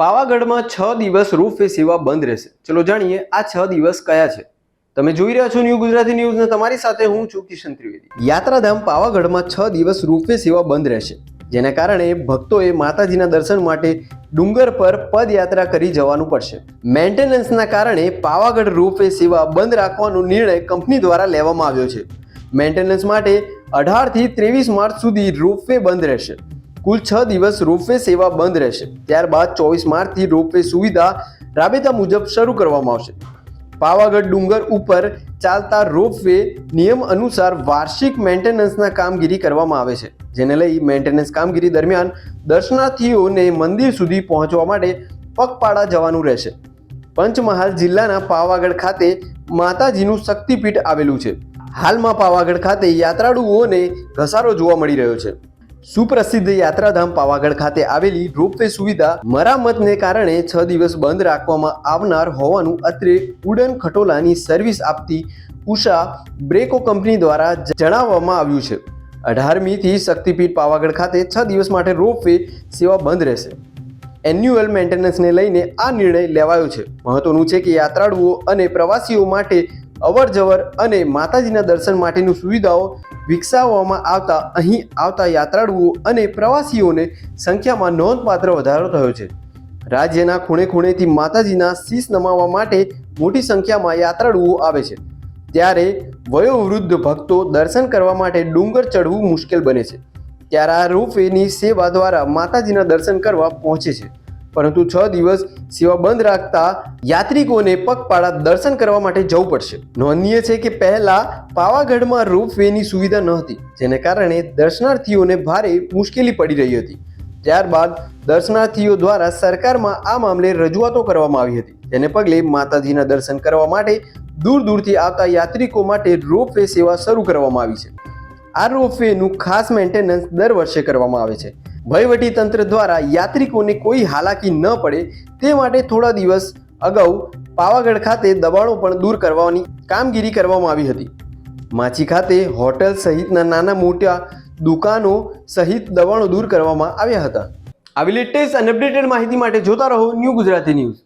પાવાગઢમાં છ દિવસ રોપવે સેવા બંધ રહેશે. ચલો જાણીએ આ છ દિવસ કયા છે? તમે જોઈ રહ્યા છો ન્યૂ ગુજરાતી ન્યૂઝને, તમારી સાથે હું છું કિશન ત્રિવેદી. યાત્રાધામ પાવાગઢમાં છ દિવસ રોપવે સેવા બંધ રહેશે, જેના કારણે ભક્તોએ માતાજીના દર્શન માટે ડુંગર પર પદયાત્રા કરી જવાનું પડશે. મેન્ટેનન્સના કારણે પાવાગઢ રોપવે સેવા બંધ રાખવાનો નિર્ણય કંપની દ્વારા લેવામાં આવ્યો છે. મેન્ટેનન્સ માટે અઢારથી ત્રેવીસ માર્ચ સુધી રોપવે બંધ રહેશે. કુલ છ દિવસ રોપવે સેવા બંધ રહેશે. ત્યારબાદ ચોવીસ માર્ચથી રોપવે સુવિધા રાબેતા મુજબ શરૂ કરવામાં આવશે. પાવાગઢ ડુંગર ઉપર ચાલતા રોપવે નિયમ અનુસાર વાર્ષિક મેન્ટેનન્સના કામગીરી કરવામાં આવે છે, જેને લઈ મેન્ટેનન્સ કામગીરી દરમિયાન દર્શનાર્થીઓને મંદિર સુધી પહોંચવા માટે પગપાળા જવાનું રહેશે. પંચમહાલ જિલ્લાના પાવાગઢ ખાતે માતાજીનું શક્તિપીઠ આવેલું છે. હાલમાં પાવાગઢ ખાતે યાત્રાળુઓને ઘસારો જોવા મળી રહ્યો છે. સુપ્રસિદ્ધ યાત્રાધામ પાવાગઢ ખાતે આવેલી રોપવે સુવિધા મરામતને કારણે છ દિવસ બંધ રાખવામાં આવનાર હોવાનું અત્રે ઉડન ખટોલાની સર્વિસ આપતી ઉષા બ્રેકો કંપની દ્વારા જણાવવામાં આવ્યું છે. અઢારમીથી શક્તિપીઠ પાવાગઢ ખાતે છ દિવસ માટે રોપવે સેવા બંધ રહેશે. એન્યુઅલ મેન્ટેનન્સને લઈને આ નિર્ણય લેવાયો છે. મહત્વનું છે કે યાત્રાળુઓ અને પ્રવાસીઓ માટે અવર જવર અને માતાજીના દર્શન માટેની સુવિધાઓ વિકસાવવામાં આવતા અહીં આવતા યાત્રાળુઓ અને પ્રવાસીઓને સંખ્યામાં નોંધપાત્ર વધારો થયો છે. રાજ્યના ખૂણે ખૂણેથી માતાજીના શીશ નમાવવા માટે મોટી સંખ્યામાં યાત્રાળુઓ આવે છે. ત્યારે વયોવૃદ્ધ ભક્તો દર્શન કરવા માટે ડુંગર ચડવું મુશ્કેલ બને છે. ત્યારે આ રોપવેની સેવા દ્વારા માતાજીના દર્શન કરવા પહોંચે છે. પરંતુ છ દિવસ સેવા બંધ રાખતા યાત્રિકોને પગપાળા દર્શન કરવા માટે જવું પડશે. નોંધનીય છે કે પહેલા પાવાગઢમાં રોપવેની સુવિધા નહોતી જેને કારણે દર્શનાર્થીઓને ભારે મુશ્કેલી પડી રહી હતી. ત્યારબાદ દર્શનાર્થીઓ દ્વારા સરકારમાં આ મામલે રજૂઆતો કરવામાં આવી હતી. જેને પગલે માતાજીના દર્શન કરવા માટે દૂર દૂરથી આવતા યાત્રિકો માટે રોપવે સેવા શરૂ કરવામાં આવી છે. આ રોપવેનું ખાસ મેન્ટેનન્સ દર વર્ષે કરવામાં આવે છે. વહીવટી તંત્ર દ્વારા યાત્રિકોને કોઈ હાલાકી ન પડે તે માટે થોડા દિવસ અગાઉ પાવાગઢ ખાતે દબાણો પણ દૂર કરવાની કામગીરી કરવામાં આવી હતી. માછી ખાતે હોટલ સહિતના નાના મોટા દુકાનો સહિત દબાણો દૂર કરવામાં આવ્યા હતા. આવી લેટેસ્ટ અને અપડેટેડ માહિતી માટે જોતા રહો ન્યૂ ગુજરાતી ન્યૂઝ.